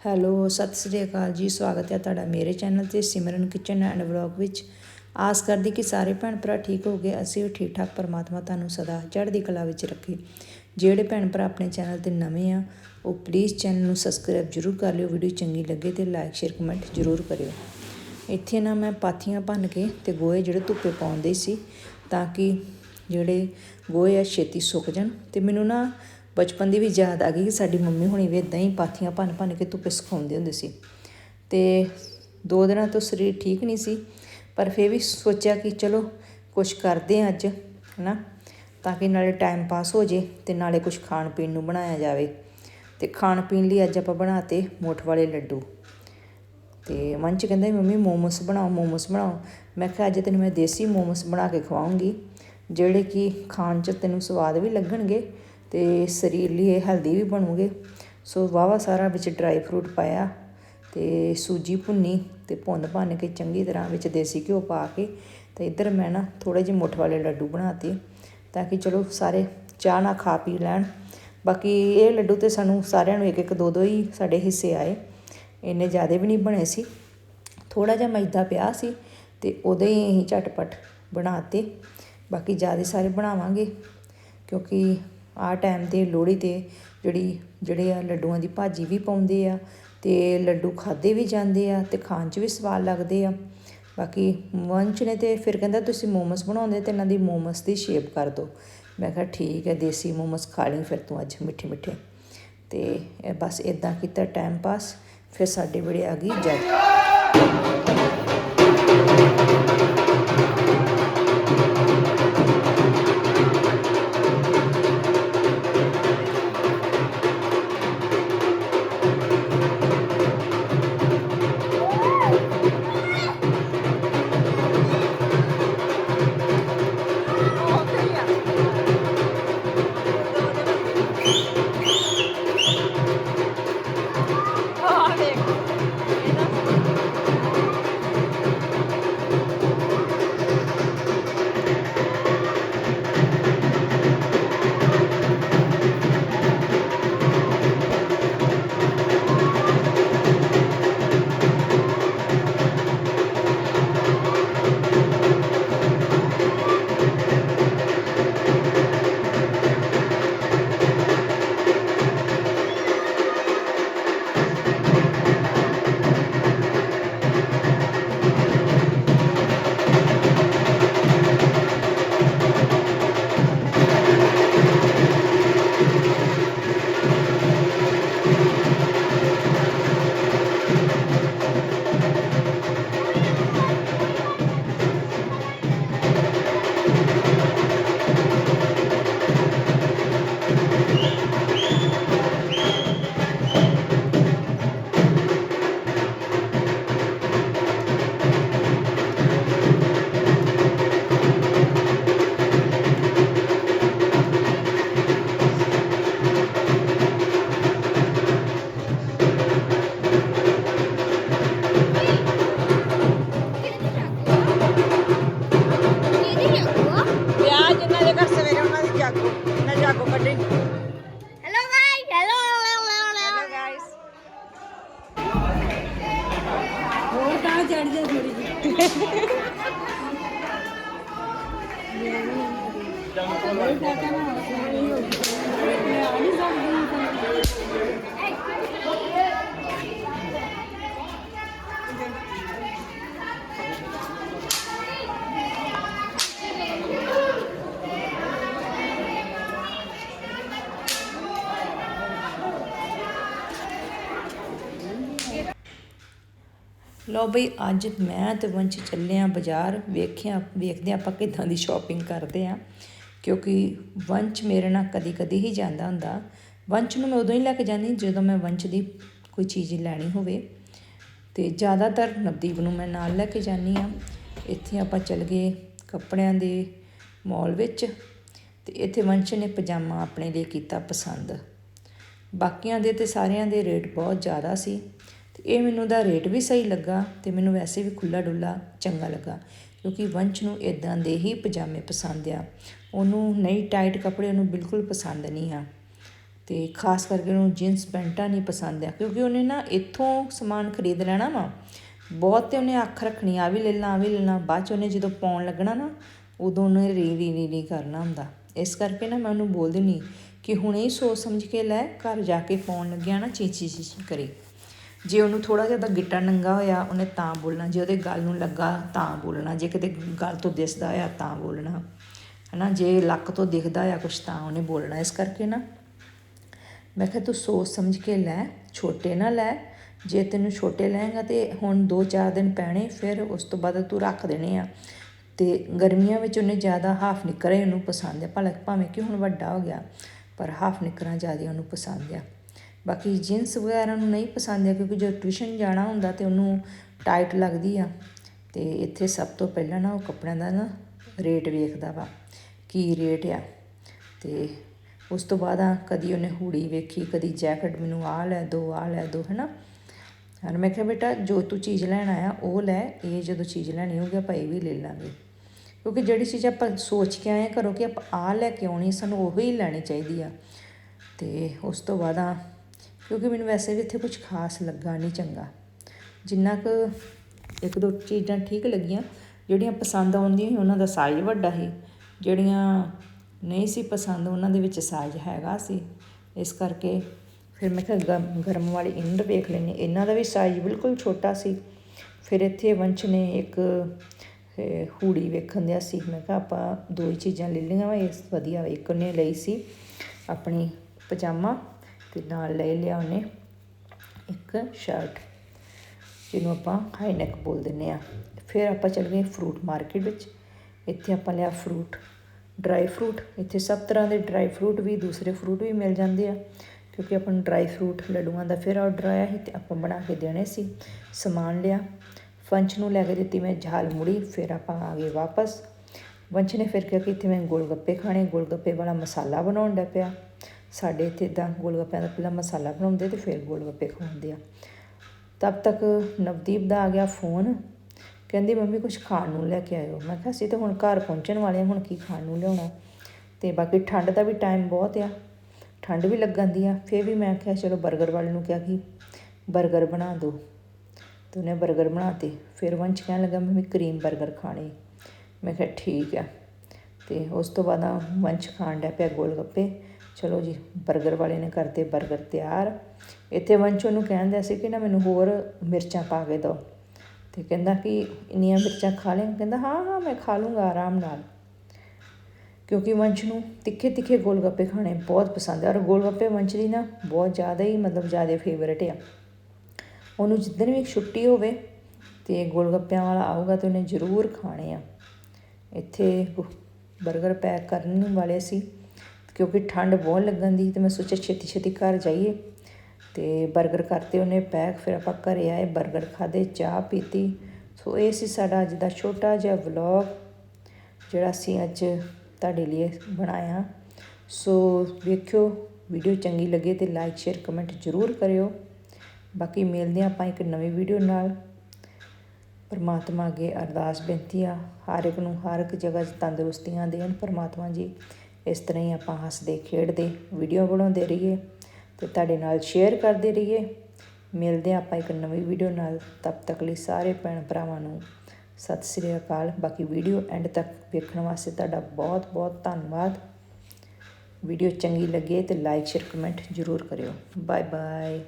Hello, Sat Sri ਅਕਾਲ ਜੀ, ਸਵਾਗਤ ਹੈ ਤੁਹਾਡਾ ਮੇਰੇ ਚੈਨਲ ਤੇ ਸਿਮਰਨ ਕਿਚਨ ਐਂਡ ਵਲੌਗ ਵਿੱਚ। ਆਸ ਕਰਦੀ ਕਿ ਸਾਰੇ ਭੈਣ ਭਰਾ ਠੀਕ ਹੋ ਗਏ ਅਸੀਂ ਵੀ ਠੀਕ ਠਾਕ, ਪਰਮਾਤਮਾ ਤੁਹਾਨੂੰ ਸਦਾ ਚੜ੍ਹਦੀ ਕਲਾ ਵਿੱਚ ਰੱਖੇ। ਜਿਹੜੇ ਭੈਣ ਭਰਾ ਆਪਣੇ ਚੈਨਲ ਤੇ ਨਵੇਂ ਆ, ਉਹ ਪਲੀਜ਼ ਚੈਨਲ ਨੂੰ ਸਬਸਕ੍ਰਾਈਬ ਜਰੂਰ ਕਰ ਲਿਓ ਵੀਡੀਓ ਚੰਗੀ ਲੱਗੇ ਤੇ ਲਾਈਕ ਸ਼ੇਅਰ ਕਮੈਂਟ ਜਰੂਰ ਕਰਿਓ। ਇੱਥੇ ਨਾ ਮੈਂ ਪਾਥੀਆਂ ਭੰਨ ਕੇ ਤੇ ਗੋਏ ਜਿਹੜੇ ਧੁੱਪੇ ਪਾਉਂਦੇ ਸੀ, ਤਾਂ ਕਿ ਜਿਹੜੇ ਗੋਏ ਆ ਛੇਤੀ ਸੁੱਕ ਜਾਣ ਤੇ ਮੈਨੂੰ ਨਾ ਬਚਪਨ ਦੀ ਵੀ ਯਾਦ ਆ ਗਈ ਕਿ ਸਾਡੀ ਮੰਮੀ ਹੁਣੀ ਵੀ ਇਦਾਂ ਹੀ ਪਾਥੀਆਂ ਭੰਨ ਭੰਨ ਕੇ ਧੁੱਪੇ ਸੁਕਾਉਂਦੇ ਹੁੰਦੇ ਸੀ। ਤੇ ਦੋ ਦਿਨਾਂ ਤੋਂ ਸਰੀਰ ਠੀਕ ਨਹੀਂ ਸੀ ਪਰ ਫਿਰ ਵੀ ਸੋਚਿਆ ਕਿ ਚਲੋ ਕੁਝ ਕਰਦੇ ਹਾਂ ਅੱਜ ਹਨਾ? ਤਾਂ ਕਿ ਨਾਲੇ ਟਾਈਮ ਪਾਸ ਹੋ ਜੇ ਤੇ ਨਾਲੇ ਕੁਝ ਖਾਣ ਪੀਣ ਨੂੰ ਬਣਾਇਆ ਜਾਵੇ। ਤੇ ਖਾਣ ਪੀਣ ਲਈ ਅੱਜ ਆਪਾਂ ਬਣਾਤੇ ਮੋਠ ਵਾਲੇ ਲੱਡੂ। ਤੇ ਮਨ ਚ ਕਹਿੰਦਾ ਸੀ, ਮੰਮੀ ਮੋਮੋਸ ਬਣਾਓ ਮੋਮੋਸ ਬਣਾਓ। ਮੈਂ ਕਿਹਾ ਅੱਜ ਤੈਨੂੰ ਮੈਂ ਦੇਸੀ ਮੋਮੋਸ ਬਣਾ ਕੇ ਖਵਾਉਂਗੀ ਜਿਹੜੇ ਕਿ ਖਾਣ ਚ ਤੈਨੂੰ ਸਵਾਦ ਵੀ ਲੱਗਣਗੇ ਤੇ ਸਰੀਰ ਲਈ ਇਹ ਹੈਲਦੀ ਵੀ ਬਣੂਗੇ। ਸੋ ਵਾਵਾ ਸਾਰਾ ਵਿੱਚ ਡਰਾਈ ਫਰੂਟ ਪਾਇਆ ਤੇ ਸੂਜੀ ਭੁੰਨੀ ਤੇ ਭੁੰਨ ਭੰਨ ਕੇ ਚੰਗੀ ਤਰ੍ਹਾਂ ਵਿੱਚ ਦੇਸੀ ਘਿਓ ਪਾ ਕੇ ਤੇ ਇੱਧਰ ਮੈਂ ਨਾ ਥੋੜੇ ਜਿਹੇ ਮੁੱਠ ਵਾਲੇ ਲੱਡੂ ਬਣਾਤੇ ਤਾਂ ਕਿ ਚਲੋ ਸਾਰੇ ਚਾਹ ਨਾਲ ਖਾ ਪੀ ਲੈਣ। ਬਾਕੀ ਇਹ ਲੱਡੂ ਤੇ ਸਾਨੂੰ ਸਾਰਿਆਂ ਨੂੰ ਇੱਕ ਇੱਕ ਦੋ ਦੋ ਹੀ ਸਾਡੇ ਹਿੱਸੇ ਆਏ। ਇੰਨੇ ਜ਼ਿਆਦਾ ਵੀ ਨਹੀਂ ਬਣੇ ਸੀ। ਥੋੜਾ ਜਿਹਾ ਮੈਦਾ ਪਿਆ ਸੀ ਤੇ ਉਹਦੇ ਹੀ ਅਸੀਂ ਝਟਪਟ ਬਣਾਤੇ। ਬਾਕੀ ਜ਼ਿਆਦਾ ਸਾਰੇ ਬਣਾਵਾਂਗੇ ਕਿਉਂਕਿ ਆਹ ਟਾਈਮ ਤੇ ਲੋਹੜੀ ਤੇ ਜਿਹੜੀ, ਜਿਹੜੇ ਆ ਲੱਡੂਆਂ ਦੀ ਭਾਜੀ ਵੀ ਪਾਉਂਦੇ ਆ ਅਤੇ ਲੱਡੂ ਖਾਧੇ ਵੀ ਜਾਂਦੇ ਆ ਅਤੇ ਖਾਣ 'ਚ ਵੀ ਸਵਾਦ ਲੱਗਦੇ ਆ। ਬਾਕੀ ਵੰਸ਼ ਨੇ ਤਾਂ ਫਿਰ ਕਹਿੰਦਾ ਤੁਸੀਂ ਮੋਮਸ ਬਣਾਉਂਦੇ ਅਤੇ ਇਹਨਾਂ ਦੀ ਮੋਮਸ ਦੀ ਸ਼ੇਪ ਕਰ ਦਿਓ। ਮੈਂ ਕਿਹਾ ਠੀਕ ਹੈ, ਦੇਸੀ ਮੋਮਸ ਖਾ ਲਈ, ਫਿਰ ਤੂੰ ਅੱਜ ਮਿੱਠੇ ਮਿੱਠੇ। ਤੇ ਬਸ ਇਦਾਂ ਕੀਤਾ ਟਾਈਮ ਪਾਸ ਫਿਰ ਸਾਡੇ ਵੇਲੇ ਆ ਗਈ ਜਦ જાગો. ન જાગો cutting hello guys hello hello guys ઓર તા ચડ જા થોડી ਲਓ ਬਈ, ਅੱਜ ਮੈਂ ਤੇ ਵੰਸ਼ ਚੱਲੇ ਆ ਬਾਜ਼ਾਰ, ਵੇਖਿਆ, ਵੇਖਦੇ ਆਪਾਂ ਕਿੱਦਾਂ ਦੀ ਸ਼ਾਪਿੰਗ ਕਰਦੇ ਆ। ਕਿਉਂਕਿ ਵੰਸ਼ ਮੇਰੇ ਨਾਲ ਕਦੀ ਕਦੀ ਹੀ ਜਾਂਦਾ ਹੁੰਦਾ। ਵੰਸ਼ ਨੂੰ ਮੈਂ ਉਦੋਂ ਹੀ ਲੈ ਕੇ ਜਾਂਦੀ ਜਦੋਂ ਮੈਂ ਵੰਸ਼ ਦੀ ਕੋਈ ਚੀਜ਼ ਲੈਣੀ ਹੋਵੇ। ਤੇ ਜ਼ਿਆਦਾਤਰ ਨਵਦੀਪ ਨੂੰ ਮੈਂ ਨਾਲ ਲੈ ਕੇ ਜਾਂਦੀ ਆ। ਇੱਥੇ ਆਪਾਂ ਚੱਲ ਗਏ ਕੱਪੜਿਆਂ ਦੇ ਮਾਲ ਵਿੱਚ ਤੇ ਇੱਥੇ ਵੰਸ਼ ਨੇ ਪਜਾਮਾ ਆਪਣੇ ਲਈ ਕੀਤਾ ਪਸੰਦ। ਬਾਕੀਆਂ ਦੇ ਤੇ ਸਾਰਿਆਂ ਦੇ ਰੇਟ ਬਹੁਤ ਜ਼ਿਆਦਾ ਸੀ। ਇਹ ਮੈਨੂੰ ਦਾ ਰੇਟ ਵੀ ਸਹੀ ਲੱਗਾ ਤੇ ਮੈਨੂੰ ਵੈਸੇ ਵੀ ਖੁੱਲਾ ਡੁੱਲਾ ਚੰਗਾ ਲੱਗਾ ਕਿਉਂਕਿ ਵੰਸ਼ ਨੂੰ ਇਦਾਂ ਦੇ ਹੀ ਪਜਾਮੇ ਪਸੰਦ ਆ। ਉਹਨੂੰ ਨਹੀਂ ਟਾਈਟ ਕੱਪੜੇ ਉਹਨੂੰ ਬਿਲਕੁਲ ਪਸੰਦ ਨਹੀਂ ਆ ਤੇ ਖਾਸ ਕਰਕੇ ਉਹਨੂੰ ਜੀਨਸ ਪੈਂਟਾਂ ਨਹੀਂ ਪਸੰਦ ਆ ਕਿਉਂਕਿ ਉਹਨੇ ਨਾ ਇੱਥੋਂ ਸਮਾਨ ਖਰੀਦ ਲੈਣਾ ਵਾ, ਬਹੁਤ ਤੇ ਉਹਨੇ ਅੱਖ ਰੱਖਣੀ ਆ ਵੀ ਲੈ ਲਾਂ ਆ ਵੀ ਲੈ ਲਾਂ, ਬਾਅਦ ਚ ਉਹਨੇ ਜਦੋਂ ਪਾਉਣ ਲੱਗਣਾ ਨਾ ਉਦੋਂ ਉਹਨੇ ਰੀ ਰੀ ਰੀ ਕਰਨਾ ਹੁੰਦਾ। ਇਸ ਕਰਕੇ ਨਾ ਮੈਂ ਉਹਨੂੰ ਬੋਲ ਦਿੰਦੀ ਕਿ ਹੁਣੇ ਹੀ ਸੋਚ ਸਮਝ ਕੇ ਲੈ, ਘਰ ਜਾ ਕੇ ਪਾਉਣ ਲੱਗਿਆ ਨਾ ਚੀਚੀ ਚੀਚੀ ਕਰੀ। ਜੇ ਉਹਨੂੰ ਥੋੜਾ ਜਿਹਾ ਤਾਂ ਗਿੱਟਾ ਨੰਗਾ ਹੋਇਆ, ਉਹਨੇ ਤਾਂ ਬੋਲਣਾ। ਜੇ ਉਹਦੇ ਗੱਲ ਨੂੰ ਲੱਗਾ, ਤਾਂ ਬੋਲਣਾ। ਜੇ ਕਿਤੇ ਗੱਲ ਤੋਂ ਦਿਸਦਾ ਹੋਇਆ, ਤਾਂ ਬੋਲਣਾ। ਹਨਾ, ਜੇ ਲੱਕ ਤੋਂ ਦਿਖਦਾ ਆ ਕੁਛ, ਤਾਂ ਉਹਨੇ ਬੋਲਣਾ। ਇਸ ਕਰਕੇ ਨਾ, ਮੈਂ ਕਿਹਾ ਤੂੰ ਸੋਚ ਸਮਝ ਕੇ ਲੈ, ਛੋਟੇ ਨਾ ਲੈ। ਜੇ ਤੈਨੂੰ ਛੋਟੇ ਲਏਗਾ ਤੇ ਹੁਣ 2-4 ਦਿਨ ਪੈਣੇ, ਫਿਰ ਉਸ ਤੋਂ ਬਾਅਦ ਤੂੰ ਰੱਖ ਦੇਣੇ ਆ। ਤੇ ਗਰਮੀਆਂ ਵਿੱਚ ਉਹਨੇ ਜ਼ਿਆਦਾ ਹਾਫ ਨਿੱਕਰ ਹੀ ਉਹਨੂੰ ਪਸੰਦ ਹੈ ਭਲਾ ਭਾਵੇਂ ਕਿ ਹੁਣ ਵੱਡਾ ਹੋ ਗਿਆ, ਪਰ ਹਾਫ ਨਿੱਕਰਾਂ ਜ਼ਿਆਦਾ ਉਹਨੂੰ ਪਸੰਦ ਆ। ਬਾਕੀ ਜੀਨਸ ਵਗੈਰਾ ਨੂੰ ਨਹੀਂ ਪਸੰਦ ਹੈ, ਕਿਉਂਕਿ ਜਦੋਂ ਟਿਊਸ਼ਨ ਜਾਣਾ ਹੁੰਦਾ ਤੇ ਉਹਨੂੰ ਟਾਈਟ ਲੱਗਦੀ ਆ, ਤੇ ਇੱਥੇ ਸਭ ਤੋਂ ਪਹਿਲਾਂ ਨਾ ਉਹ ਕੱਪੜਿਆਂ ਦਾ ਨਾ ਰੇਟ ਵੇਖਦਾ ਵਾ, ਕੀ ਰੇਟ ਆ। ਤੇ ਉਸ ਤੋਂ ਬਾਅਦ ਆ ਕਦੀ ਉਹਨੇ ਹੂੜੀ ਵੇਖੀ, ਕਦੀ ਜੈਕਟ ਮੈਨੂੰ ਆਹ ਲੈ ਦੋ, ਆਹ ਲੈ ਦੋ, ਹੈਨਾ। ਹਰ ਮੈਂ ਕਿਹਾ ਬੇਟਾ ਜੋ ਤੂੰ ਚੀਜ਼ ਲੈਣ ਆਇਆ, ਉਹ ਲੈ, ਇਹ ਜਦੋਂ ਚੀਜ਼ ਲੈਣੀ ਹੋਊਗੀ ਆਪਾਂ ਇਹ ਵੀ ਲੈ ਲਾਂਗੇ। ਕਿਉਂਕਿ ਜਿਹੜੀ ਚੀਜ਼ ਆਪਾਂ ਸੋਚ ਕੇ ਆਏ ਕਰੋ ਕਿ ਆਪਾਂ ਆਹ ਲੈ ਕੇ ਆਉਣੀ ਸਾਨੂੰ ਉਹ ਹੀ ਲੈਣੀ ਚਾਹੀਦੀ ਆ। ਤੇ ਉਸ ਤੋਂ ਬਾਅਦ ਆ ਕਿਉਂਕਿ ਮੈਨੂੰ ਵੈਸੇ ਵੀ ਇੱਥੇ ਕੁਝ ਖਾਸ ਲੱਗਾ ਨਹੀਂ ਚੰਗਾ। ਜਿੰਨਾ ਕੁ ਇੱਕ ਦੋ ਚੀਜ਼ਾਂ ਠੀਕ ਲੱਗੀਆਂ, ਜਿਹੜੀਆਂ ਪਸੰਦ ਆਉਂਦੀਆਂ ਸੀ, ਉਹਨਾਂ ਦਾ ਸਾਈਜ਼ ਵੱਡਾ ਸੀ। ਜਿਹੜੀਆਂ ਨਹੀਂ ਸੀ ਪਸੰਦ, ਉਹਨਾਂ ਦੇ ਵਿੱਚ ਸਾਈਜ਼ ਹੈਗਾ ਸੀ। ਇਸ ਕਰਕੇ ਫਿਰ ਮੈਂ ਕਿਹਾ, ਗਰਮ ਗਰਮ ਵਾਲੀ ਇੰਡ ਵੇਖ ਲੈਂਦੇ ਇਹਨਾਂ ਦਾ ਵੀ ਸਾਈਜ਼ ਬਿਲਕੁਲ ਛੋਟਾ ਸੀ। ਫਿਰ ਇੱਥੇ ਵੰਸ਼ ਨੇ ਇੱਕ ਹੂੜੀ ਵੇਖਣ ਦਿਆ ਸੀ। ਮੈਂ ਕਿਹਾ, ਆਪਾਂ ਦੋ ਹੀ ਚੀਜ਼ਾਂ ਲੈ ਲਈਆਂ ਵਾ ਇਸ ਵਧੀਆ ਇੱਕ ਨੇ ਲਈ ਸੀ ਆਪਣੀ ਪਜਾਮਾ। ਤੇ ਨਾਲ ਲੈ ਲਿਆ ਉਹਨੇ ਇੱਕ ਸ਼ਰਟ ਜਿਹਨੂੰ ਆਪਾਂ ਹਾਈ ਨੈਕ ਬੋਲ ਦਿੰਦੇ ਆ ਫਿਰ ਆਪਾਂ ਚੱਲ ਗਏ ਫਰੂਟ ਮਾਰਕੀਟ ਵਿੱਚ। ਇੱਥੇ ਆਪਾਂ ਲਿਆ ਫਰੂਟ ਡਰਾਈ ਫਰੂਟ ਇੱਥੇ ਸਭ ਤਰ੍ਹਾਂ ਦੇ ਡਰਾਈ ਫਰੂਟ ਵੀ, ਦੂਸਰੇ ਫਰੂਟ ਵੀ ਮਿਲ ਜਾਂਦੇ ਆ। ਕਿਉਂਕਿ ਆਪਾਂ ਨੂੰ ਡਰਾਈ ਫਰੂਟ ਲੱਡੂਆਂ ਦਾ ਫਿਰ ਆਰਡਰ ਆਇਆ ਸੀ ਤੇ ਆਪਾਂ ਬਣਾ ਕੇ ਦੇਣੇ ਸੀ। ਸਮਾਨ ਲਿਆ। ਵੰਸ਼ ਨੂੰ ਲੈ ਕੇ ਦਿੱਤੀ ਮੈਂ ਝਾਲ ਮੁੜੀ, ਫਿਰ ਆਪਾਂ ਆ ਗਏ ਵਾਪਸ। ਵੰਸ਼ ਨੇ ਫਿਰ ਕਿਹਾ ਕਿ ਇੱਥੇ ਮੈਂ ਗੋਲਗੱਪੇ ਖਾਣੇ। ਗੋਲਗੱਪੇ ਵਾਲਾ ਮਸਾਲਾ ਬਣਾਉਣ ਦਾ ਪਿਆ। ਸਾਡੇ ਇੱਥੇ ਇਦਾਂ ਗੋਲਗੱਪਿਆਂ ਦਾ ਪਹਿਲਾਂ ਮਸਾਲਾ ਬਣਾਉਂਦੇ ਤੇ ਫਿਰ ਗੋਲਗੱਪੇ ਖਵਾਉਂਦੇ ਆ। ਤਬ ਤੱਕ ਨਵਦੀਪ ਦਾ ਆ ਗਿਆ ਫੋਨ, ਕਹਿੰਦੀ, ਮੰਮੀ ਕੁਝ ਖਾਣ ਨੂੰ ਲੈ ਕੇ ਆਇਓ। ਮੈਂ ਕਿਹਾ, ਅਸੀਂ ਤਾਂ ਹੁਣ ਘਰ ਪਹੁੰਚਣ ਵਾਲੇ ਹਾਂ ਹੁਣ ਕੀ ਖਾਣ ਨੂੰ ਲਿਆਉਣਾ? ਤੇ ਬਾਕੀ ਠੰਡ ਦਾ ਵੀ ਟਾਈਮ ਬਹੁਤ ਆ। ਠੰਡ ਵੀ ਲੱਗਣ ਦੀ ਆ। ਫਿਰ ਵੀ ਮੈਂ ਕਿਹਾ, ਚਲੋ 버ਗਰ ਵਾਲੇ ਨੂੰ ਕਿਹਾ ਕਿ 버ਗਰ ਬਣਾ ਦਿਓ ਤੇ ਉਹਨੇ 버ਗਰ ਬਣਾਤੇ ਫਿਰ ਵੰਸ਼ ਕਹਿਣ ਲੱਗਾ ਮੈਂ ਕਰੀਮ 버ਗਰ ਖਾਣੇ ਮੈਂ ਕਿਹਾ, ਠੀਕ ਆ। ਤੇ ਉਸ ਤੋਂ ਬਾਅਦ ਵੰਸ਼ ਖਾਣ ਦਾ ਪਿਆ ਗੋਲਗੱਪੇ। ਚਲੋ ਜੀ 버ਗਰ ਵਾਲੇ ਨੇ ਕਰਤੇ 버ਗਰ ਤਿਆਰ। ਇੱਥੇ ਵੰਸ਼ੂ ਨੂੰ ਕਹਿੰਦੇ ਸੀ ਕਿ ਨਾ ਮੈਨੂੰ ਹੋਰ ਮਿਰਚਾਂ ਪਾ ਕੇ ਦਿਓ। ਤੇ ਕਹਿੰਦਾ ਕਿ ਇੰਨੀਆਂ ਮਿਰਚਾਂ ਖਾ ਲੇਂ ਕਹਿੰਦਾ, ਹਾਂ ਹਾਂ, ਮੈਂ ਖਾ ਲੂੰਗਾ ਆਰਾਮ ਨਾਲ। ਕਿਉਂਕਿ ਵੰਸ਼ ਨੂੰ ਤਿੱਖੇ ਤਿੱਖੇ ਗੋਲਗੱਪੇ ਖਾਣੇ ਬਹੁਤ ਪਸੰਦ ਆ। ਔਰ ਗੋਲਗੱਪੇ ਵੰਸ਼ ਦੀ ਨਾ ਬਹੁਤ ਜ਼ਿਆਦਾ ਹੀ ਮਤਲਬ ਜ਼ਿਆਦਾ ਫੇਵਰਿਟ ਆ। ਉਹਨੂੰ ਜਿੱਦਣ ਵੀ ਛੁੱਟੀ ਹੋਵੇ ਤੇ ਗੋਲਗੱਪਿਆਂ ਵਾਲਾ ਆਊਗਾ ਤੇ ਉਹਨੇ ਜ਼ਰੂਰ ਖਾਣੇ ਆ। ਇੱਥੇ 버ਗਰ ਪੈਕ ਕਰਨ ਵਾਲੇ ਸੀ। ਕਿਉਂਕਿ ਠੰਡ ਬਹੁਤ ਲੱਗਣ ਦੀ ਤੇ ਮੈਂ ਸੋਚਿਆ ਛੇਤੀ ਛੇਤੀ ਘਰ ਜਾਈਏ। ਤੇ 버ਗਰ ਕਰਤੇ ਉਹਨੇ ਪੈਕ, ਫਿਰ ਆਪਾਂ ਘਰੇ ਆਏ 버ਗਰ ਖਾਦੇ ਚਾਹ ਪੀਤੀ। ਸੋ ਇਹ ਸੀ ਸਾਡਾ ਅੱਜ ਦਾ ਛੋਟਾ ਜਿਹਾ ਵਲੌਗ ਜਿਹੜਾ ਅਸੀਂ ਅੱਜ ਤੁਹਾਡੇ ਲਈ ਬਣਾਇਆ। ਸੋ ਵੇਖਿਓ, ਵੀਡੀਓ ਚੰਗੀ ਲੱਗੇ ਤੇ ਲਾਈਕ ਸ਼ੇਅਰ ਕਮੈਂਟ ਜ਼ਰੂਰ ਕਰਿਓ। ਬਾਕੀ ਮਿਲਦੇ ਹਾਂ ਆਪਾਂ ਇੱਕ ਨਵੀਂ ਵੀਡੀਓ ਨਾਲ। ਪਰਮਾਤਮਾ ਅੱਗੇ ਅਰਦਾਸ ਬੇਨਤੀ ਆ, ਹਰ ਇੱਕ ਨੂੰ ਹਰ ਇੱਕ ਜਗ੍ਹਾ 'ਚ ਤੰਦਰੁਸਤੀਆਂ ਦੇਣ, ਪਰਮਾਤਮਾ ਜੀ ਇਸ ਤਰ੍ਹਾਂ ਹੀ ਆਪਾਂ ਹੱਸਦੇ, ਖੇਡਦੇ ਵੀਡੀਓ ਬਣਾਉਂਦੇ ਰਹੀਏ ਤੇ ਤੁਹਾਡੇ ਨਾਲ ਸ਼ੇਅਰ ਕਰਦੇ ਰਹੀਏ। ਮਿਲਦੇ ਹਾਂ ਆਪਾਂ ਇੱਕ ਨਵੀਂ ਵੀਡੀਓ ਨਾਲ। ਤਬ ਤੱਕ ਲਈ ਸਾਰੇ ਭੈਣ ਭਰਾਵਾਂ ਨੂੰ ਸਤਿ ਸ੍ਰੀ ਅਕਾਲ। ਬਾਕੀ ਵੀਡੀਓ ਐਂਡ ਤੱਕ ਵੇਖਣ ਵਾਸਤੇ ਤੁਹਾਡਾ ਬਹੁਤ ਬਹੁਤ ਧੰਨਵਾਦ। ਵੀਡੀਓ ਚੰਗੀ ਲੱਗੇ ਤੇ ਲਾਈਕ ਸ਼ੇਅਰ ਕਮੈਂਟ ਜ਼ਰੂਰ ਕਰਿਓ। Bye bye